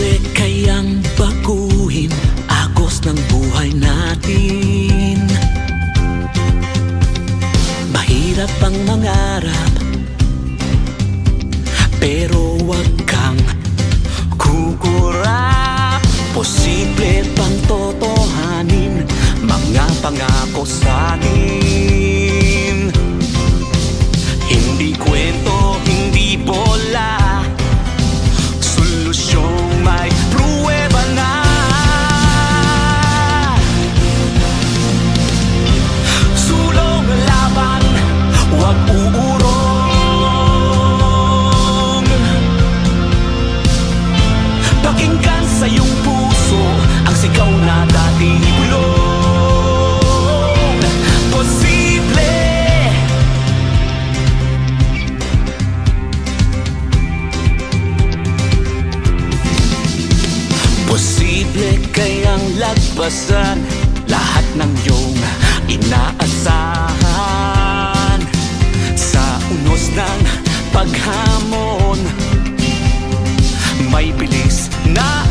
pwede kayang baguhin kayang lagpasan. Lahat ng iyong inaasahan. Sa unos ng paghamon May bilis na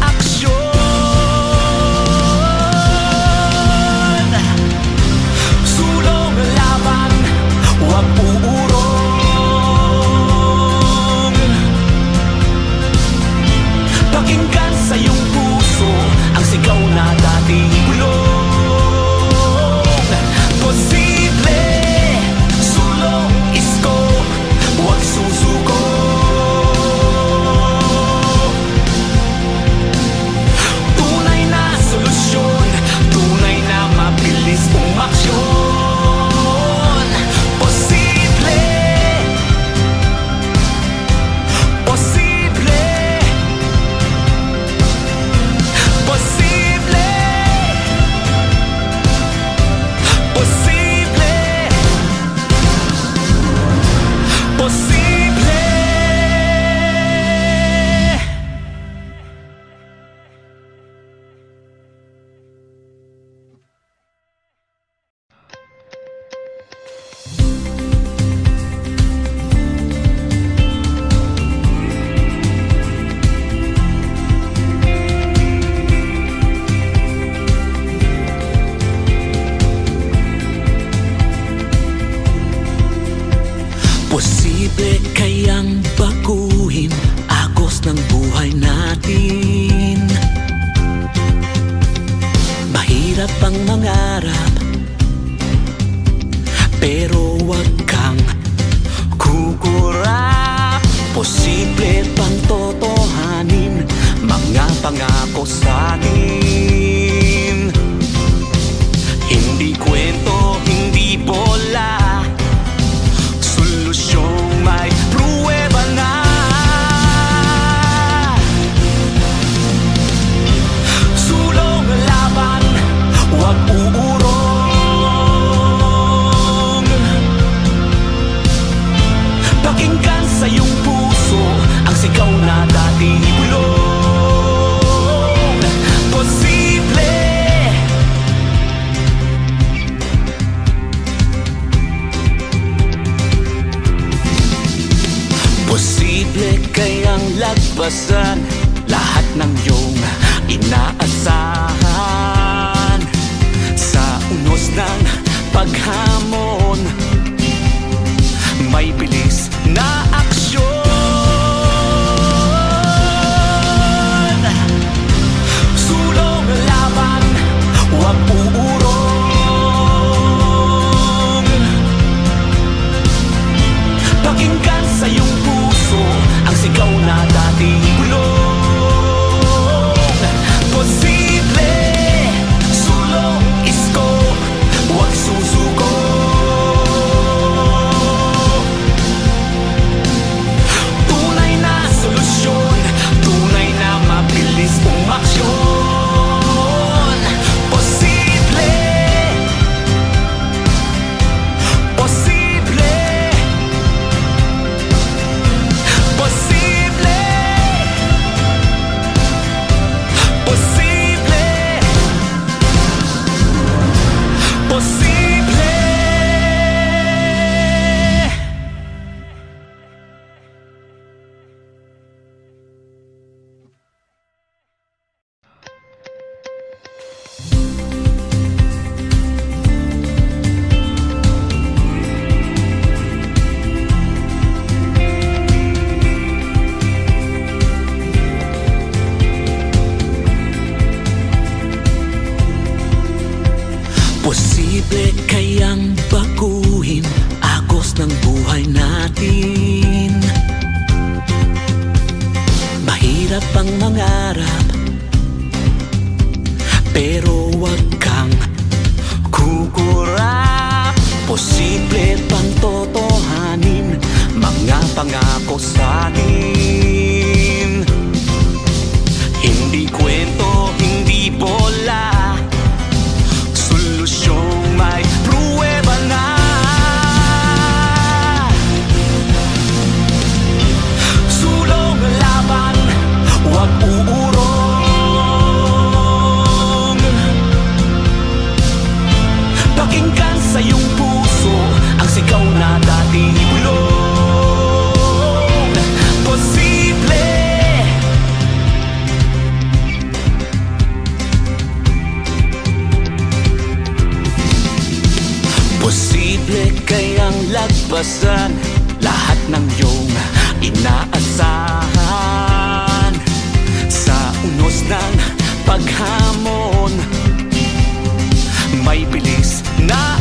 Mahirap ang mangarap. Pero wag kang kukurap Posible pang totohanin. Mga pangako sa'kin Pakinggan sa iyong puso Ang sigaw na dati ibulong Posible. Posible kayang lagpasan Lahat ng iyong inaasahan. Sa unos ng paghahanap public Posible kayang lagpasan. Lahat ng iyong inaasahan. Sa unos ng paghamon May bilis na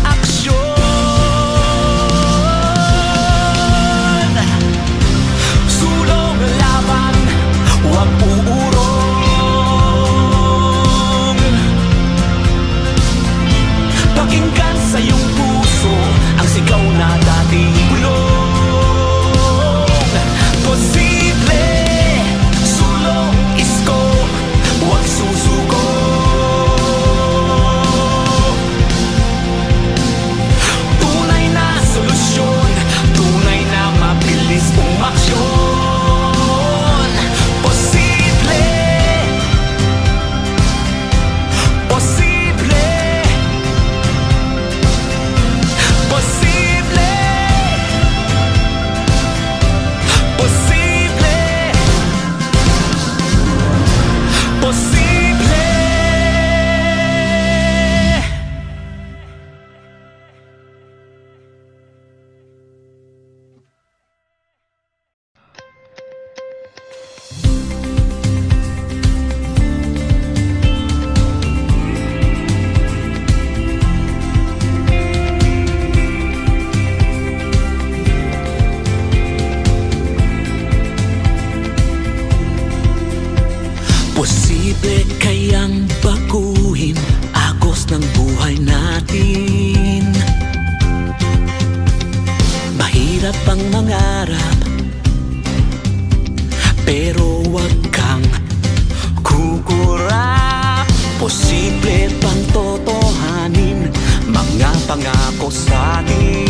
pang mangarap? Pero wag kang kukura Posible pang totohanin Mga pangako sa'kin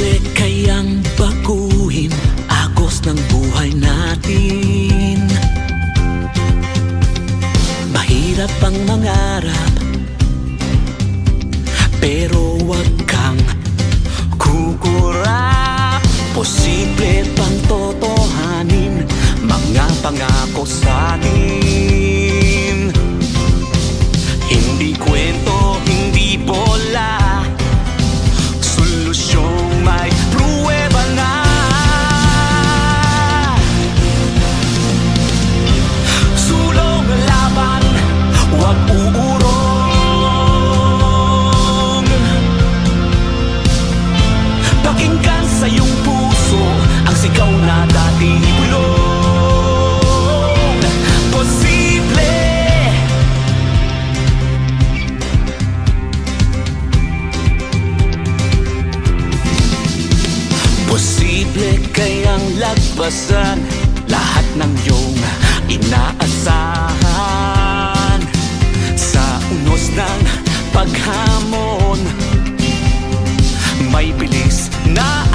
Posible kayang baguhin Agos ng buhay natin. Mahirap ang mangarap Pero wag kang kukurap. Posible pang totohanin Mga pangako sa atin. posible kayang lagpasan. Lahat ng iyong inaasahan. Sa unos ng paghamon May bilis na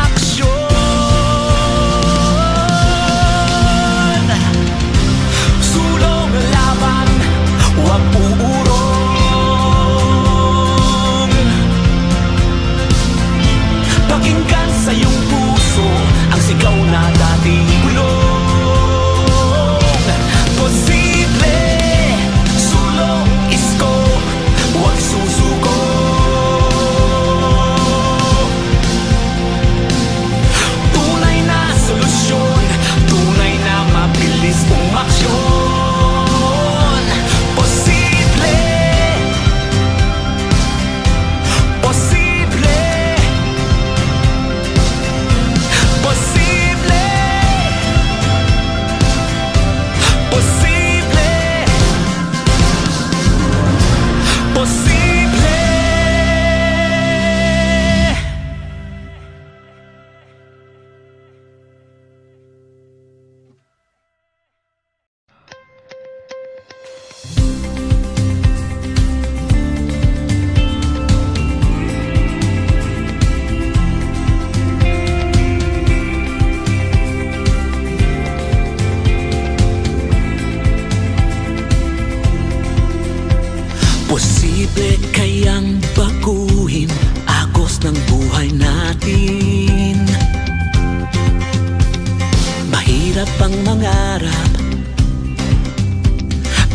Mahirap ang mangarap.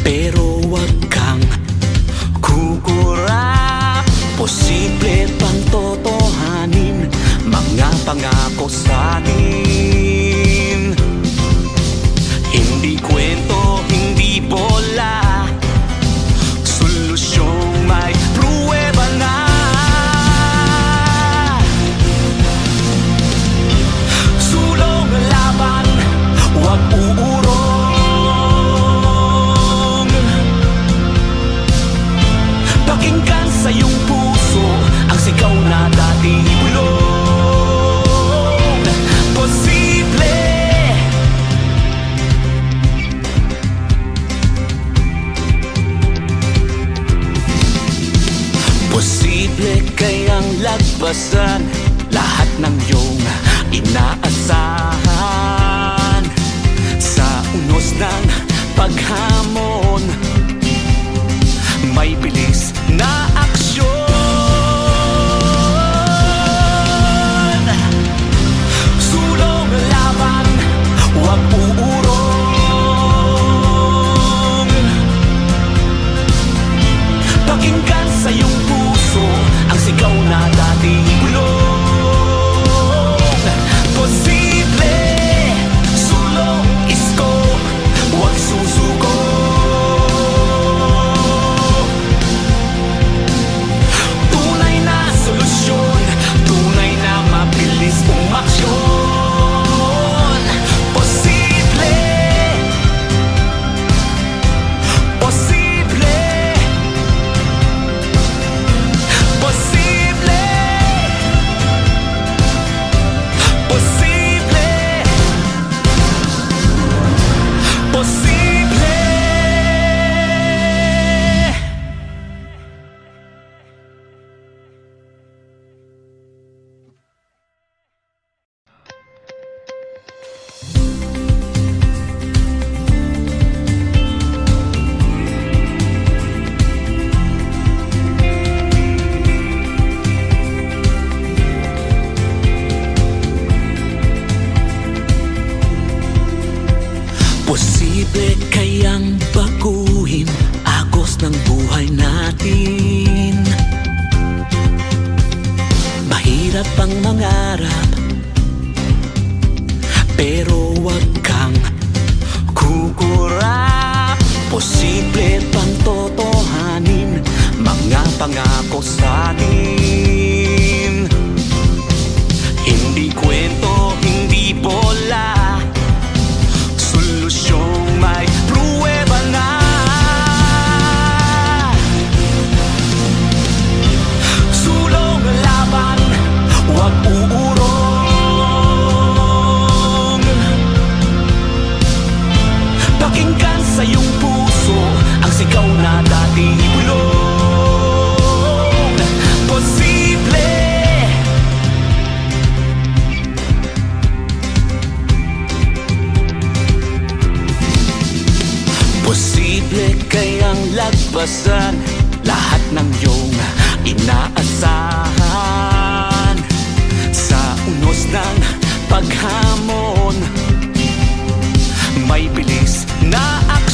Pero wag kang kukurap. Posible pang totohanin Mga pangako sa akin. Posible kayang lagpasan Lahat ng iyong inaasahan. Sa unos ng paghamon May bilis na ako.